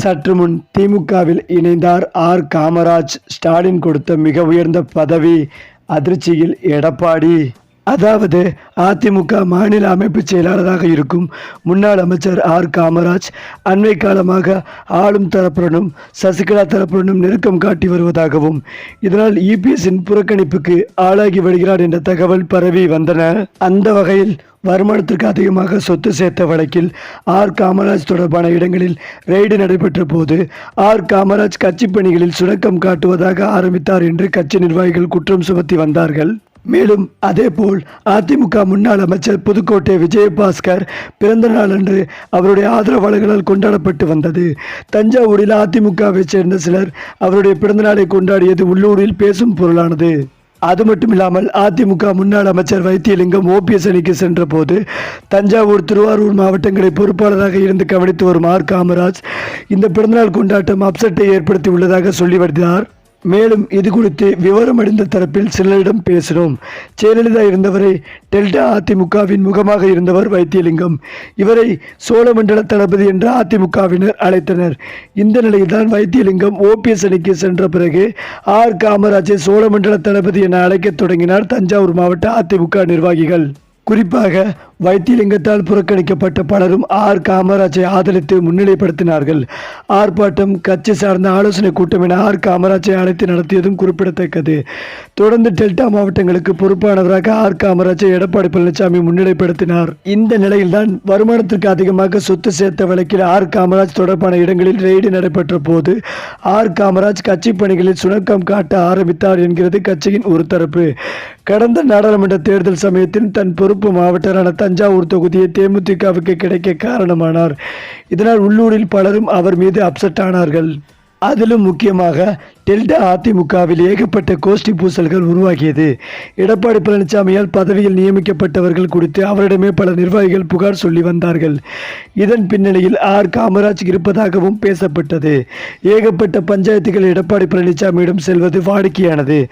சற்று முன் திமுகவில் இணைந்தார் ஆர். காமராஜ். ஸ்டாலின் கொடுத்த மிக உயர்ந்த பதவி அதிர்ச்சியில் எடப்பாடி. அதாவது அதிமுக மாநில அமைப்பு செயலாளராக இருக்கும் முன்னாள் அமைச்சர் ஆர். காமராஜ் அண்மை காலமாக ஆளும் தரப்புடனும் சசிகலா தரப்புடனும் நெருக்கம் காட்டி வருவதாகவும் இதனால் இபிஎஸ்ஸின் புறக்கணிப்புக்கு ஆளாகி வருகிறார் என்ற தகவல் பரவி வந்தன. அந்த வகையில் வருமானத்திற்கு அதிகமாக சொத்து சேர்த்த வழக்கில் ஆர். காமராஜ் தொடர்பான இடங்களில் ரெய்டு நடைபெற்ற போது ஆர். காமராஜ் கட்சி பணிகளில் சுணக்கம் காட்டுவதாக ஆரம்பித்தார் என்று கட்சி நிர்வாகிகள் குற்றம் சுமத்தி வந்தார்கள். மேலும் அதேபோல் அதிமுக முன்னாள் அமைச்சர் புதுக்கோட்டை விஜயபாஸ்கர் பிறந்த நாளன்று அன்று அவருடைய ஆதரவாளர்களால் கொண்டாடப்பட்டு வந்தது. தஞ்சாவூரில் அதிமுகவை சேர்ந்த சிலர் அவருடைய பிறந்தநாளை கொண்டாடியது உள்ளூரில் பேசும் பொருளானது. அது மட்டும் இல்லாமல் அதிமுக முன்னாள் அமைச்சர் வைத்தியலிங்கம் ஓபிஎஸ் அணிக்கு சென்ற போது தஞ்சாவூர் திருவாரூர் மாவட்டங்களை பொறுப்பாளராக இருந்து கவனித்து வரும் ஆர் காமராஜ் இந்த பிறந்தநாள் கொண்டாட்டம் அப்செட்டை ஏற்படுத்தி உள்ளதாக சொல்லி வருகிறார். மேலும் இது குறித்து விவரம் அடைந்த தரப்பில் சிலரிடம் பேசினோம். ஜெயலலிதா இருந்தவரை டெல்டா அதிமுகவின் முகமாக இருந்தவர் வைத்தியலிங்கம். இவரை சோழமண்டல தளபதி என்று அதிமுகவினர் அழைத்தனர். இந்த நிலையில்தான் வைத்தியலிங்கம் ஓபிஎஸ் அணிக்கு சென்ற பிறகு ஆர் காமராஜை சோழமண்டல தளபதி என அழைக்கத் தொடங்கினார் தஞ்சாவூர் மாவட்ட அதிமுக நிர்வாகிகள். குறிப்பாக வைத்தியலிங்கத்தால் புறக்கணிக்கப்பட்ட பலரும் ஆர் காமராஜை ஆதரித்து முன்னிலைப்படுத்தினார்கள். ஆர்ப்பாட்டம் கட்சி சார்ந்த ஆலோசனை கூட்டம் என ஆர் காமராஜை அழைத்து நடத்தியதும் குறிப்பிடத்தக்கது. தொடர்ந்து டெல்டா மாவட்டங்களுக்கு பொறுப்பானவராக ஆர் காமராஜை எடப்பாடி பழனிசாமி முன்னிலைப்படுத்தினார். இந்த நிலையில்தான் வருமானத்திற்கு அதிகமாக சொத்து சேர்த்த வழக்கில் ஆர் காமராஜ் தொடர்பான இடங்களில் ரெய்டு நடைபெற்ற போது ஆர் காமராஜ் கட்சி பணிகளில் சுணக்கம் காட்ட ஆரம்பித்தார் என்கிறது கட்சியின் ஒரு தரப்பு. கடந்த நாடாளுமன்ற தேர்தல் சமயத்தில் தன் பொறுப்பு மாவட்டரான தஞ்சாவூர் தொகுதியை தேமுதிகவுக்கு கிடைக்க காரணமானார். இதனால் உள்ளூரில் பலரும் அவர் மீது அப்செட் ஆனார்கள். அதிலும் முக்கியமாக டெல்டா அதிமுகவில் ஏகப்பட்ட கோஷ்டி பூசல்கள் உருவாகியது. எடப்பாடி பழனிசாமியால் பதவியில் நியமிக்கப்பட்டவர்கள் குறித்து அவரிடமே பல நிர்வாகிகள் புகார் சொல்லி வந்தார்கள். இதன் பின்னணியில் ஆர். காமராஜ் இருப்பதாகவும் பேசப்பட்டது. ஏகப்பட்ட பஞ்சாயத்துகள் எடப்பாடி பழனிசாமியிடம் செல்வது வாடிக்கையானது.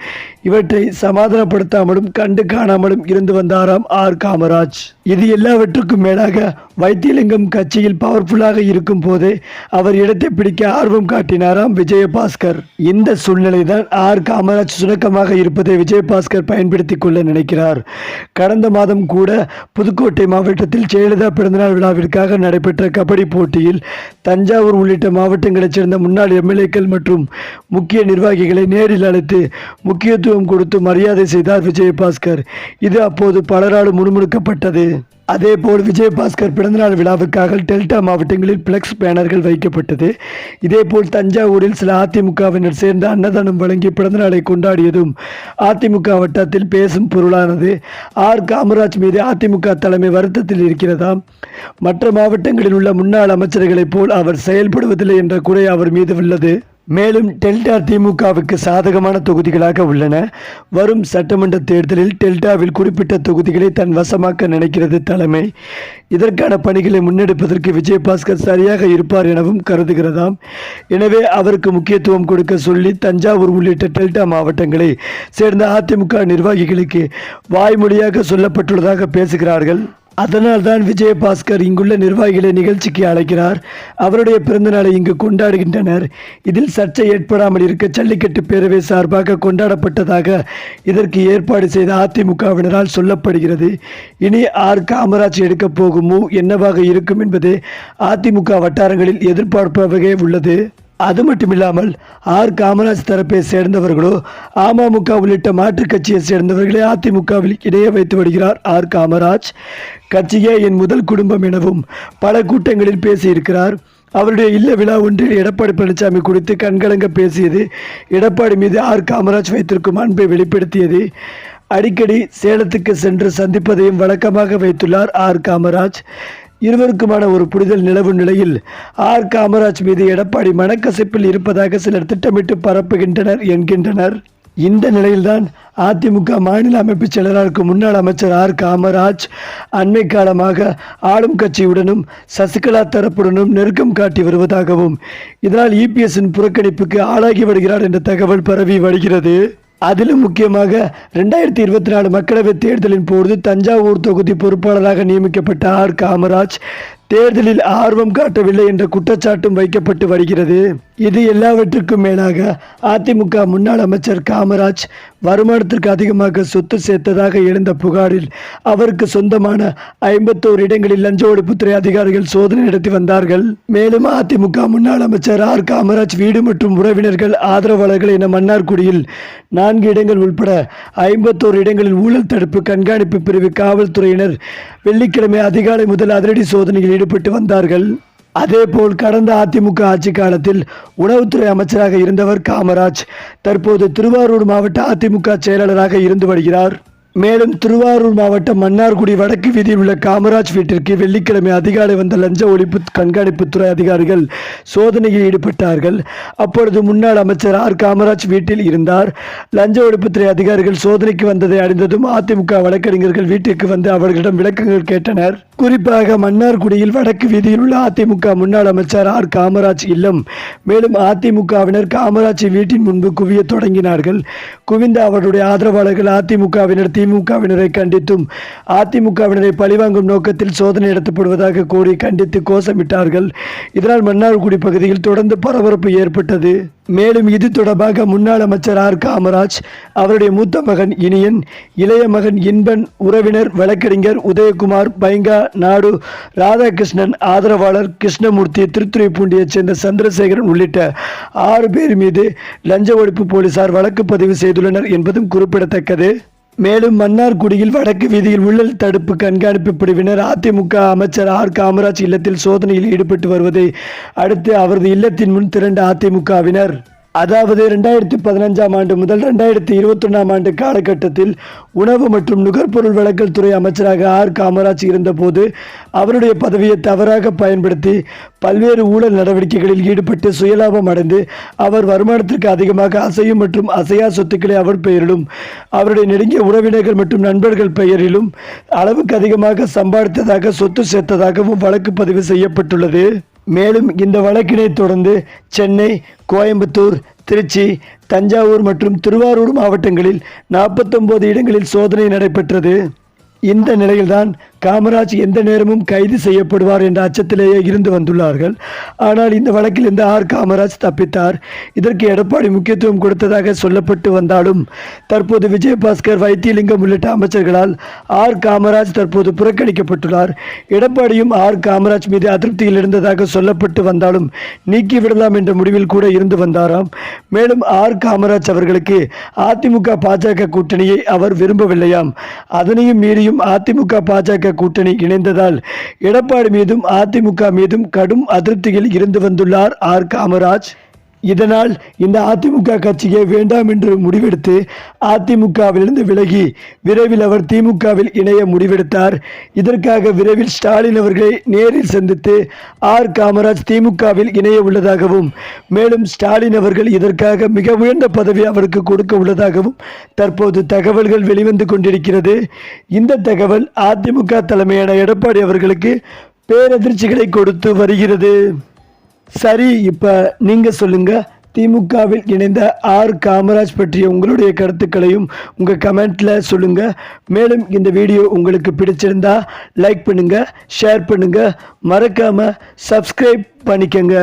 இவற்றை சமாதானப்படுத்தாமலும் கண்டு காணாமலும் இருந்து வந்தாராம் ஆர். காமராஜ். இது எல்லாவற்றுக்கும் மேலாக வைத்தியலிங்கம் கட்சியில் பவர்ஃபுல்லாக இருக்கும் போதே அவர் இடத்தை பிடிக்க ஆர்வம் காட்டினாராம் விஜயபாஸ்கர். இந்த சூழ்நிலை தான் ஆர் காமராஜ் சுணக்கமாக இருப்பதை விஜயபாஸ்கர் பயன்படுத்திக் கொள்ள நினைக்கிறார். கடந்த மாதம் கூட புதுக்கோட்டை மாவட்டத்தில் ஜெயலலிதா பிறந்தநாள் விழாவிற்காக நடைபெற்ற கபடி போட்டியில் தஞ்சாவூர் உள்ளிட்ட மாவட்டங்களைச் சேர்ந்த முன்னாள் எம்எல்ஏக்கள் மற்றும் முக்கிய நிர்வாகிகளை நேரில் அழைத்து முக்கியத்துவம் கொடுத்து மரியாதை செய்தார் விஜயபாஸ்கர். இது அப்போது பலராலும் முணுமுணுக்கப்பட்டது. அதேபோல் விஜயபாஸ்கர் பிறந்தநாள் விழாவுக்காக டெல்டா மாவட்டங்களில் பிளக்ஸ் பேனர்கள் வைக்கப்பட்டது. இதேபோல் தஞ்சாவூரில் சில அதிமுகவினர் சேர்ந்து அன்னதானம் வழங்கி பிறந்தநாளை கொண்டாடியதும் அதிமுக வட்டத்தில் பேசும் பொருளானது. ஆர். காமராஜ் மீது அதிமுக தலைமை வருத்தத்தில் இருக்கிறதாம். மற்ற மாவட்டங்களில் உள்ள முன்னாள் அமைச்சர்களைப் போல் அவர் செயல்படுவதில்லை என்ற குறை அவர் மீது உள்ளது. மேலும் டெல்டா திமுகவுக்கு சாதகமான தொகுதிகளாக உள்ளன. வரும் சட்டமன்ற தேர்தலில் டெல்டாவில் குறிப்பிட்ட தொகுதிகளை தன் வசமாக்க நினைக்கிறது தலைமை. இதற்கான பணிகளை முன்னெடுப்பதற்கு விஜயபாஸ்கர் சரியாக இருப்பார் எனவும் கருதுகிறதாம். எனவே அவருக்கு முக்கியத்துவம் கொடுக்க சொல்லி தஞ்சாவூர் உள்ளிட்ட டெல்டா மாவட்டங்களை சேர்ந்த அதிமுக நிர்வாகிகளுக்கு வாய்மொழியாக சொல்லப்பட்டுள்ளதாக பேசுகிறார்கள். அதனால் தான் விஜயபாஸ்கர் இங்குள்ள நிர்வாகிகளை நிகழ்ச்சிக்கு அழைக்கிறார். அவருடைய பிறந்தநாளை இங்கு கொண்டாடுகின்றனர். இதில் சர்ச்சை ஏற்படாமல் இருக்க ஜல்லிக்கட்டு பேரவை சார்பாக கொண்டாடப்பட்டதாக இதற்கு ஏற்பாடு செய்த அதிமுகவினரால் சொல்லப்படுகிறது. இனி ஆர் காமராஜ் எடுக்கப் போகுமோ என்னவாக இருக்கும் என்பது அதிமுக வட்டாரங்களில் எதிர்பார்ப்பவகே உள்ளது. அது மட்டும் இல்லாமல் ஆர் காமராஜ் தரப்பை சேர்ந்தவர்களோ அமமுக உள்ளிட்ட மாற்றுக் கட்சியை சேர்ந்தவர்களை அதிமுகவில் இடையே வைத்து வருகிறார் ஆர் காமராஜ். கட்சியே என் முதல் குடும்பம் எனவும் பல கூட்டங்களில் பேசியிருக்கிறார். அவருடைய இல்ல விழா ஒன்றில் எடப்பாடி பழனிசாமி குறித்து கண்கலங்க பேசியது எடப்பாடி மீது ஆர் காமராஜ் வைத்திருக்கும் அன்பை வெளிப்படுத்தியது. அடிக்கடி சேலத்துக்கு சென்று சந்திப்பதையும் வழக்கமாக வைத்துள்ளார் ஆர் காமராஜ். இருவருக்குமான ஒரு புரிதல் நிலவும் நிலையில் ஆர். காமராஜ் மீது எடப்பாடி மனக்கசப்பில் இருப்பதாக சிலர் திட்டமிட்டு பரப்புகின்றனர் என்கின்றனர். இந்த நிலையில்தான் அதிமுக மாநில அமைப்பு செயலராக முன்னாள் அமைச்சர் ஆர். காமராஜ் அண்மை காலமாக ஆளும் கட்சியுடனும் சசிகலா தரப்புடனும் நெருக்கம் காட்டி வருவதாகவும் இதனால் இபிஎஸ்ஸின் புறக்கணிப்புக்கு ஆளாகி வருகிறார் என்ற தகவல் பரவி வருகிறது. அதிலும் முக்கியமாக ரெண்டாயிரத்தி இருபத்தி நாலு மக்களவைத் தேர்தலின் போது தஞ்சாவூர் தொகுதி பொறுப்பாளராக நியமிக்கப்பட்ட ஆர் காமராஜ் தேர்தலில் ஆர்வம் காட்டவில்லை என்ற குற்றச்சாட்டும் வைக்கப்பட்டு வருகிறது. இது எல்லாவற்றுக்கும் மேலாக அதிமுக முன்னாள் அமைச்சர் காமராஜ் வருமானத்திற்கு அதிகமாக சொத்து சேர்த்ததாக எழுந்த புகாரில் அவருக்கு சொந்தமான ஐம்பத்தோரு இடங்களில் லஞ்ச ஒழிப்புத்துறை அதிகாரிகள் சோதனை நடத்தி வந்தார்கள். மேலும் அதிமுக முன்னாள் அமைச்சர் ஆர் காமராஜ் வீடு மற்றும் உறவினர்கள் ஆதரவாளர்கள் என மன்னார்குடியில் நான்கு இடங்கள் உட்பட ஐம்பத்தோரு இடங்களில் ஊழல் தடுப்பு கண்காணிப்பு பிரிவு காவல்துறையினர் வெள்ளிக்கிழமை அதிகாலை முதல் அதிரடி சோதனையில் ஈடுபட்டு வந்தார்கள். அதேபோல் கடந்த அதிமுக ஆட்சி காலத்தில் உணவுத்துறை அமைச்சராக இருந்தவர் காமராஜ் தற்போது திருவாரூர் மாவட்ட அதிமுக செயலாளராக இருந்து வருகிறார். மேலும் திருவாரூர் மாவட்டம் மன்னார்குடி வடக்கு வீதியில் உள்ள காமராஜ் வீட்டிற்கு வெள்ளிக்கிழமை அதிகாலை வந்த லஞ்ச ஒழிப்பு கண்காணிப்புத்துறை அதிகாரிகள் சோதனையில் ஈடுபட்டார்கள். அப்பொழுது முன்னாள் அமைச்சர் ஆர். காமராஜ் வீட்டில் இருந்தார். லஞ்ச ஒழிப்புத்துறை அதிகாரிகள் சோதனைக்கு வந்ததை அறிந்ததும் அதிமுக வழக்கறிஞர்கள் வீட்டிற்கு வந்து அவர்களிடம் விளக்கங்கள் கேட்டனர். குறிப்பாக மன்னார்குடியில் வடக்கு வீதியில் உள்ள அதிமுக முன்னாள் அமைச்சர் ஆர். காமராஜ் இல்லம். மேலும் அதிமுகவினர் காமராஜ் வீட்டின் முன்பு குவிய தொடங்கினார்கள். குவிந்த அவருடைய ஆதரவாளர்கள் அதிமுகவினர் திமுகவினரை கண்டித்தும் அதிமுகவினரை பழிவாங்கும் நோக்கத்தில் சோதனை நடத்தப்படுவதாக கூறி கண்டித்து கோஷமிட்டார்கள். இதனால் மன்னார்குடி பகுதியில் தொடர்ந்து பரபரப்பு ஏற்பட்டது. மேலும் இது தொடர்பாக முன்னாள் அமைச்சர் ஆர். காமராஜ் அவருடைய மூத்த மகன் இனியன் இளைய மகன் இன்பன் உறவினர் வழக்கறிஞர் உதயகுமார் பைங்கா நாடு ராதாகிருஷ்ணன் ஆதரவாளர் கிருஷ்ணமூர்த்தி திருத்துறைப்பூண்டியைச் சேர்ந்த சந்திரசேகரன் உள்ளிட்ட ஆறு பேர் மீது லஞ்ச ஒழிப்பு போலீசார் வழக்கு பதிவு செய்துள்ளனர் என்பதும் குறிப்பிடத்தக்கது. மேலும் மன்னார்குடியில் வடக்கு வீதியில் ஊழல் தடுப்பு கண்காணிப்பு பிரிவினர் அதிமுக அமைச்சர் ஆர் காமராஜ் இல்லத்தில் சோதனையில் ஈடுபட்டு வருவதை அடுத்து அவரது இல்லத்தின் முன் திரண்ட அதிமுகவினர் அதாவது ரெண்டாயிரத்தி பதினஞ்சாம் ஆண்டு முதல் ரெண்டாயிரத்தி இருபத்தொன்னாம் ஆண்டு காலகட்டத்தில் உணவு மற்றும் நுகர்பொருள் வழக்கல் துறை அமைச்சராக ஆர் காமராஜ் இருந்தபோது அவருடைய பதவியை தவறாக பயன்படுத்தி பல்வேறு ஊழல் நடவடிக்கைகளில் ஈடுபட்டு சுயலாபம் அடைந்து அவர் வருமானத்திற்கு அதிகமாக அசையும் மற்றும் அசையா சொத்துக்களை அவர் பெயரிலும் அவருடைய நெருங்கிய உறவினர்கள் மற்றும் நண்பர்கள் பெயரிலும் அளவுக்கு அதிகமாக சம்பாதித்ததாக சொத்து சேர்த்ததாகவும் வழக்கு பதிவு செய்யப்பட்டுள்ளது. மேலும் இந்த வழக்கினை தொடர்ந்து சென்னை கோயம்புத்தூர் திருச்சி தஞ்சாவூர் மற்றும் திருவாரூர் மாவட்டங்களில் நாற்பத்தொன்பது இடங்களில் சோதனை நடைபெற்றது. இந்த நிலையில்தான் காமராஜ் எந்த நேரமும் கைது செய்யப்படுவார் என்ற அச்சத்திலேயே இருந்து வந்துள்ளார்கள். ஆனால் இந்த வழக்கில் இந்த ஆர். காமராஜ் தப்பித்தார். இதற்கு எடப்பாடி முக்கியத்துவம் கொடுத்ததாக சொல்லப்பட்டு வந்தாலும் தற்போது விஜயபாஸ்கர் வைத்தியலிங்கம் உள்ளிட்ட அமைச்சர்களால் ஆர். காமராஜ் தற்போது புறக்கணிக்கப்பட்டுள்ளார். எடப்பாடியும் ஆர். காமராஜ் மீது அதிருப்தியில் இருந்ததாக சொல்லப்பட்டு வந்தாலும் நீக்கிவிடலாம் என்ற முடிவில் கூட இருந்து வந்தாராம். மேலும் ஆர். காமராஜ் அவர்களுக்கு அதிமுக பாஜக கூட்டணியை அவர் விரும்பவில்லையாம். அதனையும் மீறியும் அதிமுக பாஜக கூட்டணி இணைந்ததால் எடப்பாடி மீதும் அதிமுக மீதும் கடும் அதிருப்தியில் இருந்து வந்துள்ளார் ஆர் காமராஜ். இதனால் இந்த அதிமுக கட்சியை வேண்டாம் என்று முடிவெடுத்து அதிமுகவிலிருந்து விலகி விரைவில் அவர் திமுகவில் இணைய முடிவெடுத்தார். இதற்காக விரைவில் ஸ்டாலின் அவர்களை நேரில் சந்தித்து ஆர். காமராஜ் திமுகவில் இணைய உள்ளதாகவும் மேலும் ஸ்டாலின் அவர்கள் இதற்காக மிக உயர்ந்த பதவி அவருக்கு கொடுக்க உள்ளதாகவும் தற்போது தகவல்கள் வெளிவந்து கொண்டிருக்கிறது. இந்த தகவல் அதிமுக தலைமையான எடப்பாடி அவர்களுக்கு பேரதிர்ச்சிகளை கொடுத்து வருகிறது. சரி இப்போ நீங்கள் சொல்லுங்கள் திமுகவில் இணைந்த ஆர். காமராஜ் பற்றிய உங்களுடைய கருத்துக்களையும் உங்கள் கமெண்ட்டில் சொல்லுங்கள் மேலும் இந்த வீடியோ உங்களுக்கு பிடிச்சிருந்தா லைக் பண்ணுங்கள் ஷேர் பண்ணுங்கள் மறக்காமல் சப்ஸ்கிரைப் பண்ணிக்கங்க.